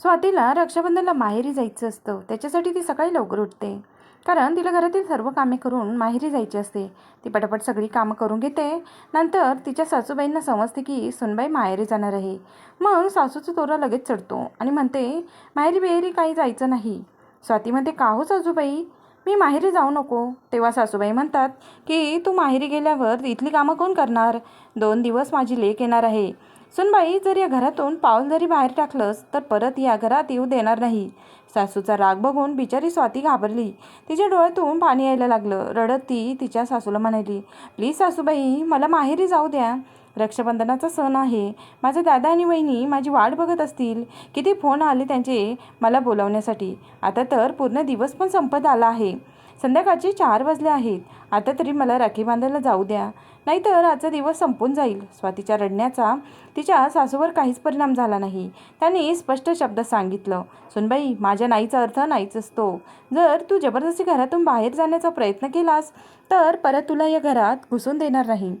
स्वातीला रक्षाबंधनला माहेरी जायचं असतं. त्याच्यासाठी ती सकाळी लवकर उठते. कारण तिला घरातील सर्व कामे करून माहेरी जायची असते. ती पटापट सगळी कामं करून घेते. नंतर तिच्या सासूबाईंना समजते की सुनबाई माहेरी जाणार आहे. मग सासूचा तोरा लगेच चढतो आणि म्हणते माहेरी बेहेरी काही जायचं नाही. स्वाती म्हणते का हो सासूबाई? मी माहेरी जाऊ नको. तेव्हा सासूबाई म्हणतात की तू माहेरी गेल्यावर इथली कामं कोण करणार? दोन दिवस माझी लेक येणार आहे. सुनबाई जर या घरातून पाऊल जरी बाहेर टाकलंस तर परत या घरात येऊ देणार नाही. सासूचा राग बघून बिचारी स्वाती घाबरली. तिच्या डोळ्यातून पाणी यायला लागलं. रडत ती तिच्या सासूला म्हणाली प्लीज सासूबाई मला माहेरी जाऊ द्या. रक्षाबंधनाचा सण आहे. माझे दादा आणि वहिनी माझी वाट बघत असतील. किती फोन आले त्यांचे मला बोलावण्यासाठी. आता तर पूर्ण दिवस पण संपत आला आहे. संध्याकाळचे चार वाजले आहेत. आता तरी मला राखी बांधायला जाऊ द्या. नाहीतर आजचा दिवस संपून जाईल. स्वातीच्या रडण्याचा तिच्या सासूवर काहीच परिणाम झाला नाही. त्यांनी स्पष्ट शब्द सांगितलं सुनबाई माझ्या नाईचा अर्थ नाहीच असतो. जर तू जबरदस्ती घरातून बाहेर जाण्याचा प्रयत्न केलास तर परत तुला या घरात घुसून देणार नाही.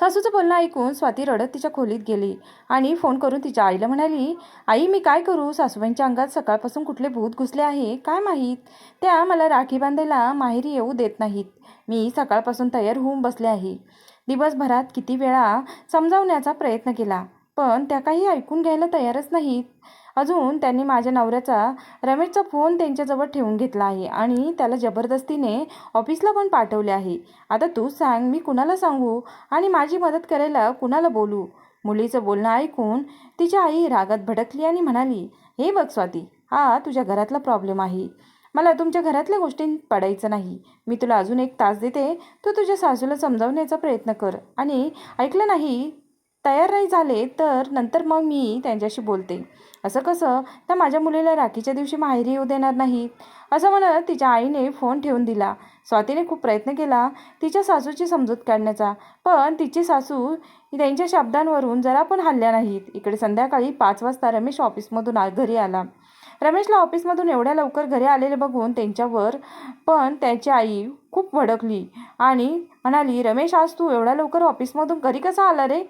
सासूचं बोलणं ऐकून स्वाती रडत तिच्या खोलीत गेली आणि फोन करून तिच्या आईला म्हणाली आई मी काय करू? सासूबाईंच्या अंगात सकाळपासून कुठले भूत घुसले आहे? काय माहीत? त्या मला राखी बांधायला माहेरी येऊ देत नाहीत. मी सकाळपासून तयार होऊन बसले आहे. दिवसभरात किती वेळा समजावण्याचा प्रयत्न केला पण त्या काही ऐकून घ्यायला तयारच नाहीत. अजून त्यांनी माझ्या नवऱ्याचा रमेशचा फोन त्यांच्याजवळ ठेवून घेतला आहे आणि त्याला जबरदस्तीने ऑफिसला पण पाठवले आहे. आता तूच सांग मी कुणाला सांगू? आणि माझी मदत करायला कुणाला बोलू? मुलीचं बोलणं ऐकून तिची आई रागात भडकली आणि म्हणाली हे बघ स्वाती हा तुझ्या घरातला प्रॉब्लेम आहे. मला तुमच्या घरातल्या गोष्टी पडायचं नाही. मी तुला अजून एक तास देते. तू तुझ्या सासूला समजावण्याचा प्रयत्न कर. आणि ऐकलं नाही तयार नाही झाले तर नंतर मग मी त्यांच्याशी बोलते. असं कसं? त्या माझ्या मुलीला राखीच्या दिवशी माहेरी येऊ देणार नाहीत असं म्हणत तिच्या आईने फोन ठेवून दिला. स्वातीने खूप प्रयत्न केला तिच्या सासूची समजूत काढण्याचा. पण तिची सासू त्यांच्या शब्दांवरून जरा पण हल्ल्या नाहीत. इकडे संध्याकाळी पाच वाजता रमेश ऑफिसमधून आ घरी आला. रमेशला ऑफिसमधून एवढ्या लवकर घरी आलेले बघून त्यांच्यावर पण त्याची आई खूप भडकली आणि म्हणाली रमेश आज तू एवढ्या लवकर ऑफिसमधून घरी कसा आला रे?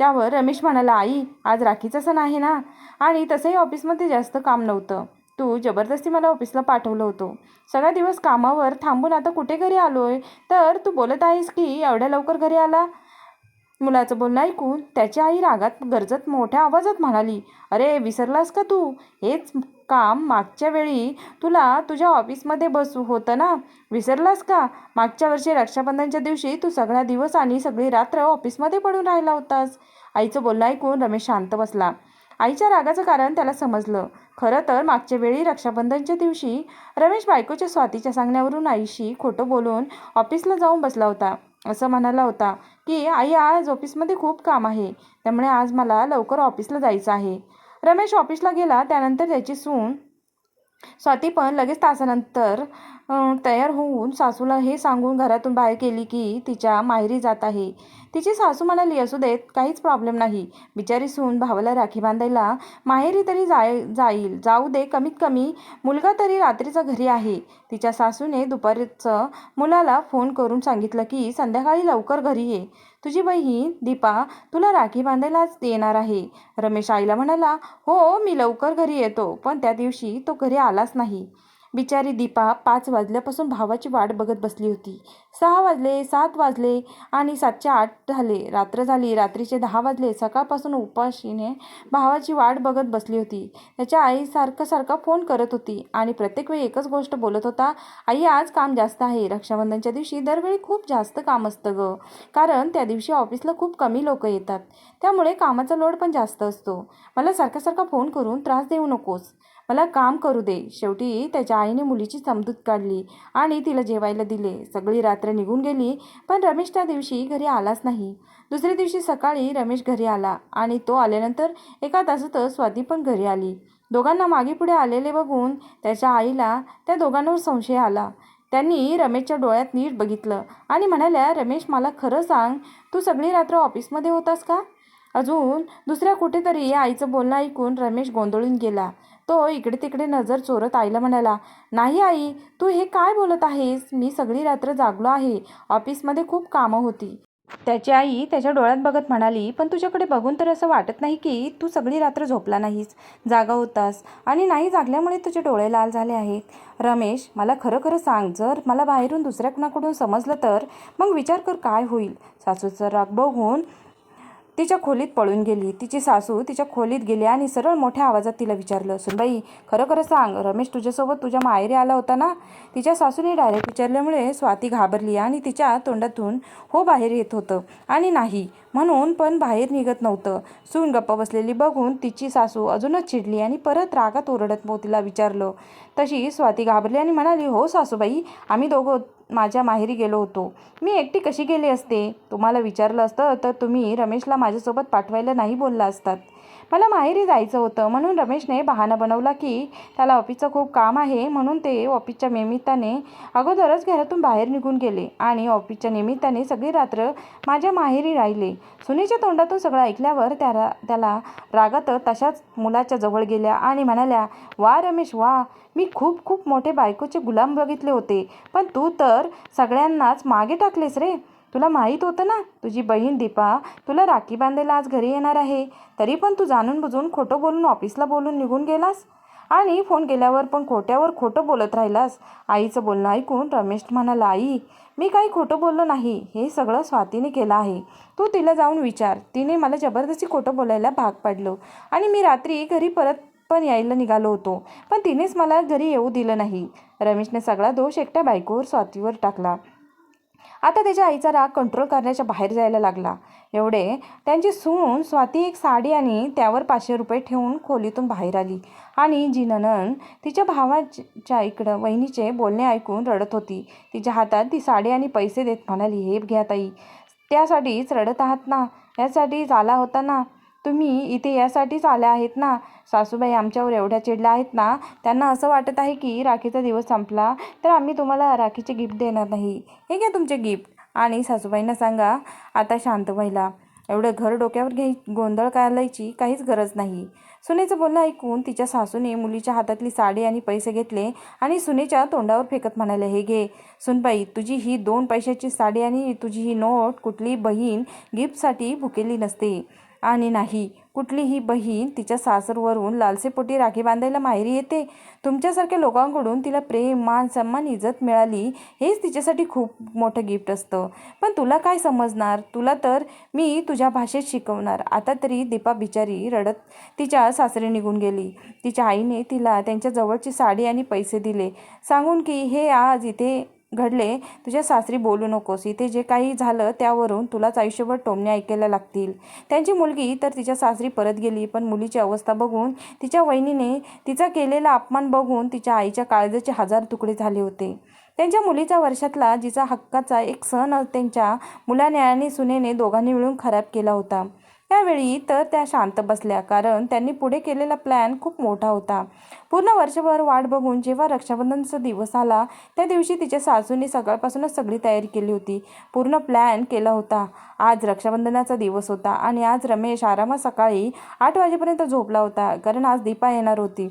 त्यावर रमेश म्हणाला आई आज राखीचा सण आहे ना? आणि तसंही ऑफिसमध्ये जास्त काम नव्हतं. तू जबरदस्ती मला ऑफिसला पाठवलं होतं. सगळा दिवस कामावर थांबून आता कुठे घरी आलो आहे तर तू बोलत आहेस की एवढ्या लवकर घरी आला? मुलाचं बोलणं ऐकून त्याची आई रागात गरजत मोठ्या आवाजात म्हणाली अरे विसरलास का तू? हेच काम मागच्या वेळी तुला तुझ्या ऑफिसमध्ये बसू होतं ना? विसरलास का? मागच्या वर्षी रक्षाबंधनच्या दिवशी तू सगळा दिवस आणि सगळी रात्र ऑफिसमध्ये पडून राहिला होतास. आईचं बोलणं ऐकून रमेश शांत बसला. आईच्या रागाचं कारण त्याला समजलं. खरं तर मागच्या वेळी रक्षाबंधनच्या दिवशी रमेश बायकोच्या स्वातीच्या सांगण्यावरून आईशी खोटं बोलून ऑफिसला जाऊन बसला होता. असं म्हणाला होता की आई आज ऑफिसमध्ये खूप काम आहे. त्यामुळे आज मला लवकर ऑफिसला जायचं आहे. रमेश ऑफिसला गेला त्यानंतर त्याची सून स्वाती पण लगेच तासानंतर तयार होऊन सासूला हे सांगून घरातून बाहेर केली की तिच्या माहेरी जात आहे. तिची सासू म्हणाली असू देत काहीच प्रॉब्लेम नाही. बिचारी सून भावाला राखी बांधायला माहेरी तरी जाय जाईल. जाऊ दे कमीत कमी मुलगा तरी रात्रीचा घरी आहे. तिच्या सासूने दुपारचं मुलाला फोन करून सांगितलं की संध्याकाळी लवकर घरी ये. तुझी बहीण दीपा तुला राखी बांधायलाच येणार आहे. रमेश आईला म्हणाला हो मी लवकर घरी येतो पण त्या दिवशी तो घरी आलाच नाही. बिचारी दीपा पाच वाजल्यापासून भावाची वाट बघत बसली होती. सहा वाजले सात वाजले आणि सातचे आठ झाले. रात्र झाली. रात्रीचे दहा वाजले. सकाळपासून उपाशीने भावाची वाट बघत बसली होती. त्याच्या आई सारखं सारखा फोन करत होती आणि प्रत्येक वेळी एकच गोष्ट बोलत होता आई आज काम जास्त आहे. रक्षाबंधनच्या दिवशी दरवेळी खूप जास्त काम असतं गं. कारण त्या दिवशी ऑफिसला खूप कमी लोक येतात. त्यामुळे कामाचा लोड पण जास्त असतो. मला सारखा सारखा फोन करून त्रास देऊ नकोस. मला काम करू दे. शेवटी त्याच्या आईने मुलीची समजूत काढली आणि तिला जेवायला दिले. सगळी रात्र निघून गेली पण रमेश त्या दिवशी घरी आलाच नाही. दुसऱ्या दिवशी सकाळी रमेश घरी आला आणि तो आल्यानंतर एका तासातच स्वाती पण घरी आली. दोघांना मागे पुढे आलेले बघून त्याच्या आईला त्या दोघांवर संशय आला. त्यांनी रमेशच्या डोळ्यात नीट बघितलं आणि म्हणाल्या रमेश मला खरं सांग तू सगळी रात्र ऑफिसमध्ये होतास का? अजून दुसऱ्या कुठेतरी आईचं बोलणं ऐकून रमेश गोंधळून गेला. तो इकडे तिकडे नजर चोरत आईला म्हणाला नाही आई तू हे काय बोलत आहेस? मी सगळी रात्र जागलो आहे. ऑफिसमध्ये खूप कामं होती. त्याची आई त्याच्या डोळ्यात बघत म्हणाली पण तुझ्याकडे बघून तर असं वाटत नाही की तू सगळी रात्र झोपला नाहीस. जागा होतास आणि नाही जागल्यामुळे तुझे डोळे लाल झाले आहेत. रमेश मला खरं खरं सांग जर मला बाहेरून दुसऱ्या कुणाकडून समजलं तर मग विचार कर काय होईल. सासूचा राग बघून तिच्या खोलीत पळून गेली. तिची सासू तिच्या खोलीत गेली आणि सरळ मोठ्या आवाजात तिला विचारलं सुनबाई खरं खरं सांग रमेश तुझ्यासोबत तुझ्या माहेरी आला होता ना? तिच्या सासूने डायरेक्ट विचारल्यामुळे स्वाती घाबरली आणि तिच्या तोंडातून हो बाहेर येत होतं. आणि नाही म्हणून पण बाहेर निघत नव्हतं. सून गप्पा बसलेली बघून तिची सासू अजूनच चिडली आणि परत रागात ओरडत मोतीला तिला विचारलं. तशी स्वाती घाबरली आणि म्हणाली हो सासूबाई आम्ही दोघं माझ्या माहेरी गेलो होतो. मी एकटी कशी गेली असते? तुम्हाला विचारलं असतं तर तुम्ही रमेशला माझ्यासोबत पाठवायला नाही बोलला असतात. मला माहेरी जायचं होतं. म्हणून रमेशने बहाणा बनवला की त्याला ऑफिसचं खूप काम आहे. म्हणून ते ऑफिसच्या निमित्ताने अगोदरच घरातून बाहेर निघून गेले आणि ऑफिसच्या निमित्ताने सगळी रात्र माझ्या माहेरी राहिले. सुनेच्या तोंडातून सगळं ऐकल्यावर त्याला त्याला रागात तशाच मुलाच्या जवळ गेल्या आणि म्हणाल्या वा रमेश वा मी खूप खूप मोठे बायकोचे गुलाम बघितले होते. पण तू तर सगळ्यांनाच मागे टाकलेस रे. तुला माहीत होतं ना तुझी बहीण दीपा तुला राखी बांधायला आज घरी येणार आहे. तरी पण तू जाणून बुजून खोटं बोलून ऑफिसला बोलून निघून गेलास? आणि फोन केल्यावर पण खोट्यावर खोटं बोलत राहिलास? आईचं बोलणं ऐकून रमेश म्हणाला आई मी काही खोटं बोललो नाही. हे सगळं स्वातीने केलं आहे. तू तिला जाऊन विचार. तिने मला जबरदस्ती खोटं बोलायला भाग पाडलं. आणि मी रात्री घरी परत पण यायला निघालो होतो. पण तिनेच मला घरी येऊ दिलं नाही. रमेशने सगळा दोष एकट्या बायकोवर स्वातीवर टाकला. आता त्याच्या आईचा राग कंट्रोल करण्याच्या बाहेर जायला लागला. एवढे त्यांची सून स्वाती एक साडी आणि त्यावर पाचशे रुपये ठेवून खोलीतून बाहेर आली. आणि जिननन तिच्या भावाच्या इकडं वहिनीचे बोलणे ऐकून रडत होती. तिच्या हातात ती साडी आणि पैसे देत म्हणाली हे घ्या ताई त्यासाठीच रडत आहात ना यासाठीच आला होता ना तुम्ही इथे यासाठीच आल्या आहेत ना? सासूबाई आमच्यावर एवढ्या चिडल्या आहेत ना? त्यांना असं वाटत आहे की राखीचा दिवस संपला तर आम्ही तुम्हाला राखीचे गिफ्ट देणार नाही. हे घ्या तुमचे गिफ्ट आणि सासूबाईंना सांगा आता शांत व्हायला. एवढं घर डोक्यावर घ्याय गोंधळ घालायची काहीच गरज नाही. सुनेचं बोलणं ऐकून तिच्या सासूने मुलीच्या हातातली साडी आणि पैसे घेतले आणि सुनेच्या तोंडावर फेकत म्हणाले हे घे. सुनबाई तुझी ही दोन पैशाची साडी आणि तुझी ही नोट कुठली बहीण गिफ्टसाठी भुकेली नसते. आणि नाही. कुठलीही बहीण तिच्या सासरवरून लालसेपोटी राखी बांधायला माहेरी येते. तुमच्यासारख्या लोकांकडून तिला प्रेम मान सन्मान इज्जत मिळाली हेच तिच्यासाठी खूप मोठं गिफ्ट असतं. पण तुला काय समजणार? तुला तर मी तुझ्या भाषेत शिकवणार. आता तरी दीपा बिचारी रडत तिच्या सासरी निघून गेली. तिच्या आईने तिला त्यांच्या जवळची साडी आणि पैसे दिले. सांगून की हे आज इथे घडले तुझ्या सासरी बोलू नकोस. इथे जे काही झालं त्यावरून तुलाच आयुष्यभर टोमणे ऐकायला लागतील. त्यांची मुलगी तर तिच्या सासरी परत गेली पण मुलीची अवस्था बघून तिच्या वहिनीने तिचा केलेला अपमान बघून तिच्या आईच्या काळजाचे हजार तुकडे झाले होते. त्यांच्या मुलीचा वर्षातला जिचा हक्काचा एक सण त्यांच्या मुलाने आणि सुनेने दोघांनी मिळून खराब केला होता. त्यावेळी तर त्या शांत बसल्या कारण त्यांनी पुढे केलेला प्लॅन खूप मोठा होता. पूर्ण वर्षभर वाट बघून जेव्हा रक्षाबंधनचा दिवस आला त्या दिवशी तिच्या सासूने सकाळपासूनच सगळी तयारी केली होती. पूर्ण प्लॅन केला होता. आज रक्षाबंधनाचा दिवस होता आणि आज रमेश आरामात सकाळी आठ वाजेपर्यंत झोपला होता कारण आज दीपा येणार होती.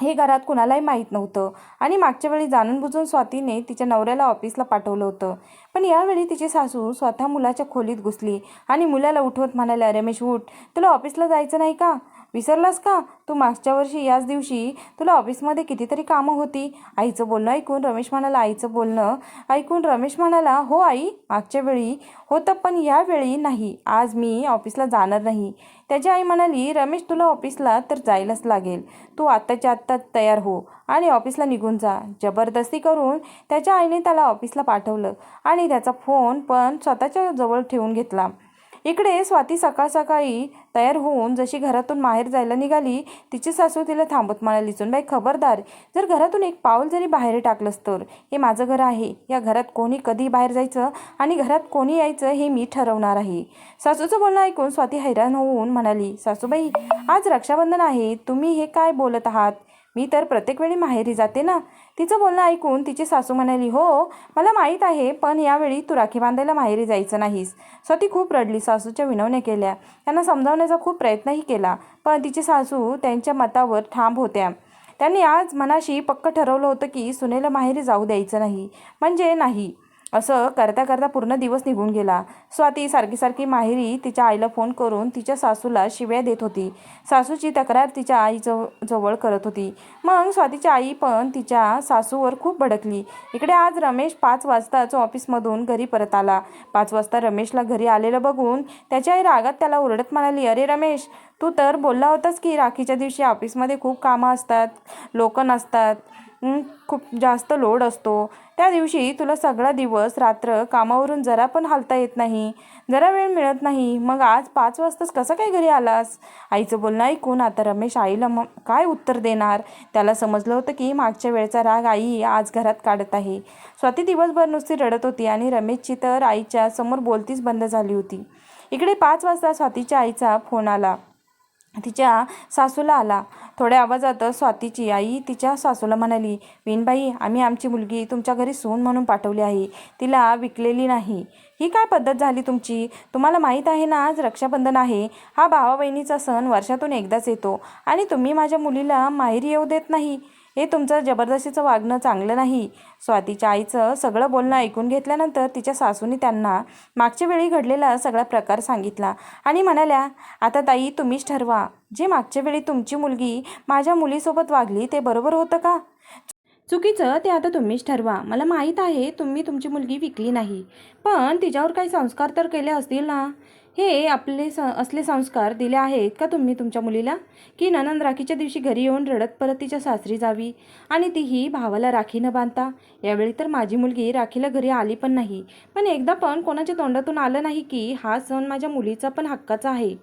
हे घरात कुणालाही माहीत नव्हतं. आणि मागच्या वेळी जाणून बुजून स्वातीने तिच्या नवऱ्याला ऑफिसला पाठवलं होतं. पण यावेळी तिची सासू स्वतः मुलाच्या खोलीत घुसली आणि मुलाला उठवत म्हणाल्या रमेश उठ. तुला ऑफिसला जायचं नाही का? विसरलास का? तू मागच्या वर्षी याच दिवशी तुला ऑफिसमध्ये कितीतरी कामं होती. आईचं बोलणं ऐकून रमेश म्हणाला आईचं बोलणं ऐकून रमेश म्हणाला हो आई मागच्या वेळी होतं पण यावेळी नाही. आज मी ऑफिसला जाणार नाही. त्याची आई म्हणाली रमेश तुला ऑफिसला तर जायलाच लागेल. तू आत्ताच्या आत्ता तयार हो आणि ऑफिसला निघून जा. जबरदस्ती करून त्याच्या आईने त्याला ऑफिसला पाठवलं आणि त्याचा फोन पण स्वतःच्या जवळ ठेवून घेतला. इकडे स्वाती सकाळ सकाळी तयार होऊन जशी घरातून बाहेर जायला निघाली तिची सासू तिला थांबत म्हणाली बाई खबरदार जर घरातून एक पाऊल जरी बाहेर टाकलंस तर हे माझं घर आहे. या घरात कोणी कधी बाहेर जायचं आणि घरात कोणी यायचं हे मी ठरवणार आहे. सासूचं बोलणं ऐकून स्वाती हैराण होऊन म्हणाली सासूबाई आज रक्षाबंधन आहे तुम्ही हे काय बोलत आहात? मी तर प्रत्येक वेळी माहेरी जाते ना. तिचं बोलणं ऐकून तिची सासू म्हणाली हो मला माहीत आहे पण यावेळी तू राखी बांधायला माहेरी जायचं नाहीस. स्वती खूप रडली सासूच्या विनवण्या केल्या. त्यांना समजावण्याचा खूप प्रयत्नही केला पण तिची सासू त्यांच्या मतावर ठाम होत्या. त्यांनी आज मनाशी पक्क ठरवलं होतं की सुनेला माहेरी जाऊ द्यायचं नाही. म्हणजे नाही. असं करता करता पूर्ण दिवस निघून गेला. स्वाती सारखी सारखी माहेरी तिच्या आईला फोन करून तिच्या सासूला शिव्या देत होती. सासूची तक्रार तिच्या आईजव जवळ करत होती. मग स्वातीची आई पण तिच्या सासूवर खूप भडकली. इकडे आज रमेश पाच वाजताच ऑफिसमधून घरी परत आला. पाच वाजता रमेशला घरी आलेलं बघून त्याच्या आई रागात त्याला ओरडत म्हणाली अरे रमेश तू तर बोलला होतास की राखीच्या दिवशी ऑफिसमध्ये खूप कामं असतात लोक नसतात. खूप जास्त लोड असतो. त्या दिवशी तुला सगळा दिवस रात्र कामावरून जरा पण हालता येत नाही. जरा वेळ मिळत नाही. मग आज पाच वाजताच कसं काय घरी आलास? आईचं बोलणं ऐकून आता रमेश आईला मग काय उत्तर देणार? त्याला समजलं होतं की मागच्या वेळचा राग आई आज घरात काढत आहे. स्वाती दिवसभर नुसती रडत होती आणि रमेशची तर आईच्या समोर बोलतीच बंद झाली होती. इकडे पाच वाजता स्वातीच्या आईचा फोन आला. तिच्या सासूला आला. थोड्या आवाजात स्वातीची आई तिच्या सासूला म्हणाली विनबाई आम्ही आमची मुलगी तुमच्या घरी सून म्हणून पाठवली आहे. तिला विकलेली नाही. ही काय पद्धत झाली तुमची? तुम्हाला माहीत आहे ना आज रक्षाबंधन आहे. हा भावा बहिणीचा सण वर्षातून एकदाच येतो आणि तुम्ही माझ्या मुलीला माहेरी येऊ देत नाही. हे तुमचं जबरदस्तीचं वागणं चांगलं नाही. स्वातीच्या आईचं सगळं बोलणं ऐकून घेतल्यानंतर तिच्या सासूने त्यांना मागच्या वेळी घडलेला सगळा प्रकार सांगितला आणि म्हणाल्या आता ताई तुम्हीच ठरवा. जे मागच्या वेळी तुमची मुलगी माझ्या मुलीसोबत वागली ते बरोबर होतं का? चुकीचं ते आता तुम्हीच ठरवा. मला माहीत आहे तुम्ही तुमची मुलगी विकली नाही. पण तिच्यावर काही संस्कार तर केले असतील ना? हे आपले स असले संस्कार दिले आहेत का तुम्ही तुमच्या मुलीला? की ननंद राखीच्या दिवशी घरी येऊन रडत परत तिच्या सासरी जावी आणि तीही भावाला राखी न बांधता? यावेळी तर माझी मुलगी राखीला घरी आली पण नाही. पण एकदा पण कोणाच्या तोंडातून आलं नाही की हा सण माझ्या मुलीचा पण हक्काचा आहे.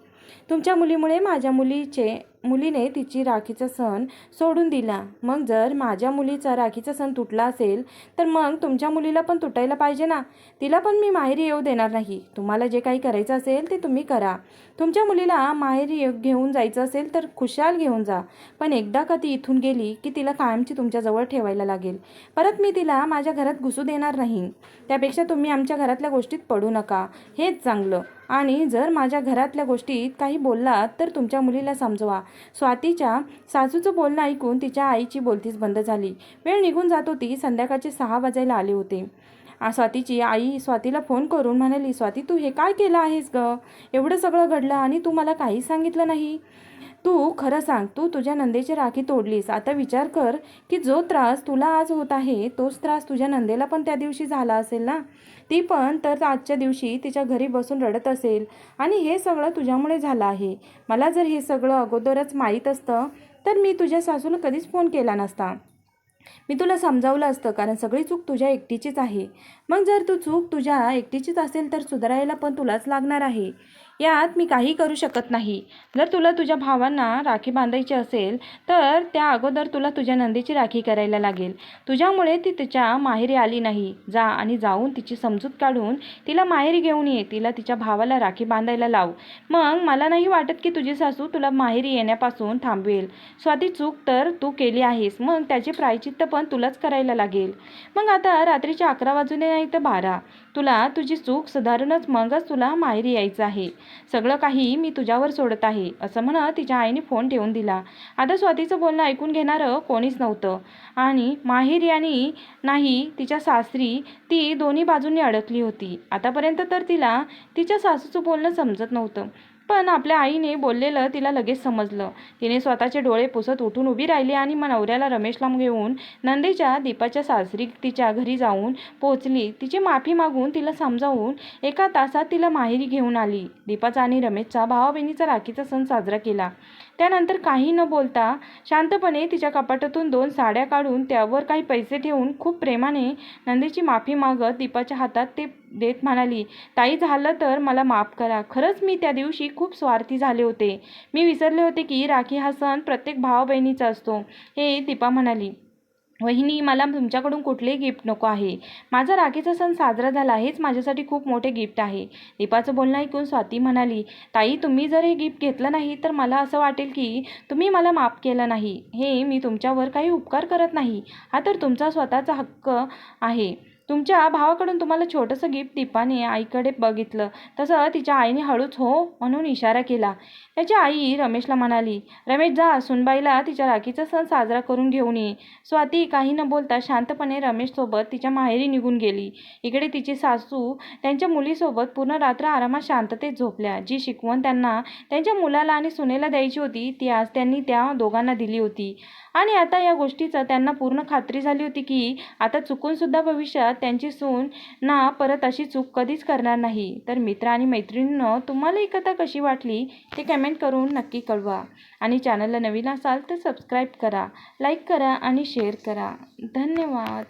तुमच्या मुलीमुळे माझ्या मुलीचे मुलीने तिची राखीचा सण सोडून दिला. मग जर माझ्या मुलीचा राखीचा सण तुटला असेल तर मग तुमच्या मुलीला पण तुटायला पाहिजे ना? तिला पण मी माहेरी येऊ देणार नाही. तुम्हाला जे काही करायचं असेल ते तुम्ही करा. तुमच्या मुलीला माहेरी येऊ- घेऊन जायचं असेल तर खुशाल घेऊन जा. पण एकदा का ती इथून गेली की तिला कायमची तुमच्याजवळ ठेवायला लागेल. परत मी तिला माझ्या घरात घुसू देणार नाही. त्यापेक्षा तुम्ही आमच्या घरातल्या गोष्टीत पडू नका. हेच चांगलं. आणि जर माझ्या घरातल्या गोष्टीत काही बोललात तर तुमच्या मुलीला समजवा. स्वातीच्या सासूचं बोलणं ऐकून तिच्या आईची बोलतीच बंद झाली. वेळ निघून जात होती. संध्याकाळचे सहा वाजायला आले होते. स्वातीची आई स्वातीला फोन करून म्हणाली स्वाती तू हे काय केलं आहेस ग? एवढं सगळं घडलं आणि तू मला काही सांगितलं नाही. तू खरं सांग तू तुझ्या नंदेची राखी तोडलीस. आता विचार कर की जो त्रास तुला आज होत आहे तोच त्रास तुझ्या नंदेला पण त्या दिवशी झाला असेल ना? ती पण तर आजच्या दिवशी तिच्या घरी बसून रडत असेल. आणि हे सगळं तुझ्यामुळे झालं आहे. मला जर हे सगळं अगोदरच माहीत असतं तर मी तुझ्या सासूला कधीच फोन केला नसता. मी तुला समजावलं असतं कारण सगळी चूक तुझ्या एकटीचीच आहे. मग जर तू चूक तुझ्या एकटीचीच असेल तर सुधारायला पण तुलाच लागणार आहे. यात मी काही करू शकत नाही. जर तुला तुझ्या भावांना राखी बांधायची असेल तर त्या अगोदर तुला तुझ्या नंदीची राखी करायला लागेल. तुझ्यामुळे ती तिच्या माहेरी आली नाही. जा आणि जाऊन तिची समजूत काढून तिला माहेरी घेऊन ये. तिला तिच्या भावाला राखी बांधायला लाव. मग मला नाही वाटत की तुझी सासू तुला माहेरी येण्यापासून थांबवेल. स्वाती चूक तर तू केली आहेस. मग त्याचे प्रायचित्त पण तुलाच करायला लागेल. मग आता रात्रीचे अकरा वाजूने नाही तर बारा. तुला तुझी चूक सुधारूनच मगच तुला माहेरी यायचं आहे. सगळं काही मी तुझ्यावर सोडत आहे असं म्हणत तिच्या आईने फोन ठेवून दिला. आता स्वातीचं बोलणं ऐकून घेणारं कोणीच नव्हतं. आणि माहेरी आणि नाही तिच्या सासरी ती दोन्ही बाजूंनी अडकली होती. आतापर्यंत तर तिला तिच्या सासूचं बोलणं समजत नव्हतं. पण आपल्या आईने बोललेलं तिला लगेच समजलं. तिने स्वतःचे डोळे पुसत उठून उभी राहिली आणि मग नवऱ्याला रमेशला घेऊन नंदेच्या दीपाच्या सासरी तिच्या घरी जाऊन पोहोचली. तिची माफी मागून तिला समजावून एका तासात तिला माहेरी घेऊन आली. दीपाचा आणि रमेशचा भावा बहिणीचा राखीचा सण साजरा केला. त्यानंतर काही न बोलता शांतपणे तिच्या कपाटातून दोन साड्या काढून त्यावर काही पैसे ठेवून खूप प्रेमाने नंदेची माफी मागत दीपाच्या हातात ते देत म्हणाली ताई झालं तर मला माफ करा. खरंच मी त्या दिवशी खूप स्वार्थी झाले होते. मी विसरले होते की राखी हा सण प्रत्येक भावा बहिणीचा असतो. हे दीपा म्हणाली. वहिनी मला तुमच्याकडून कुठलेही गिफ्ट नको आहे. माझा राखीचा सण साजरा झाला हेच माझ्यासाठी खूप मोठे गिफ्ट आहे. दीपाचं बोलणं ऐकून स्वाती म्हणाली ताई तुम्ही जर हे गिफ्ट घेतलं नाही तर मला असं वाटेल की तुम्ही मला माफ केलं नाही. हे मी तुमच्यावर काही उपकार करत नाही. हा तर तुमचा स्वतःचा हक्क आहे. तुमच्या भावाकडून तुम्हाला छोटंसं गिफ्ट दीपाने आईकडे बघितलं. तसं तिच्या आईने हळूच हो म्हणून इशारा केला. त्याची आई रमेशला म्हणाली रमेश जा सुनबाईला तिच्या राखीचा सण साजरा करून घेऊन ये. स्वाती काही न बोलता शांतपणे रमेशसोबत तिच्या माहेरी निघून गेली. इकडे तिची सासू त्यांच्या मुलीसोबत पूर्ण रात्र आरामात शांततेत झोपल्या. जी शिकवण त्यांना त्यांच्या मुलाला आणि सुनेला द्यायची होती ती आज त्यांनी त्या दोघांना दिली होती. आणि आता या गोष्टीचं त्यांना पूर्ण खात्री झाली होती की आता चुकूनसुद्धा भविष्यात त्यांची सून ना परत अशी चूक कधीच करणार नाही. तर मित्र आणि मैत्रिणींनो तुम्हाला ही कथा कशी वाटली ते कमेंट करून नक्की कळवा. आणि चॅनलला नवीन असाल तर सबस्क्राईब करा लाईक करा आणि शेअर करा. धन्यवाद.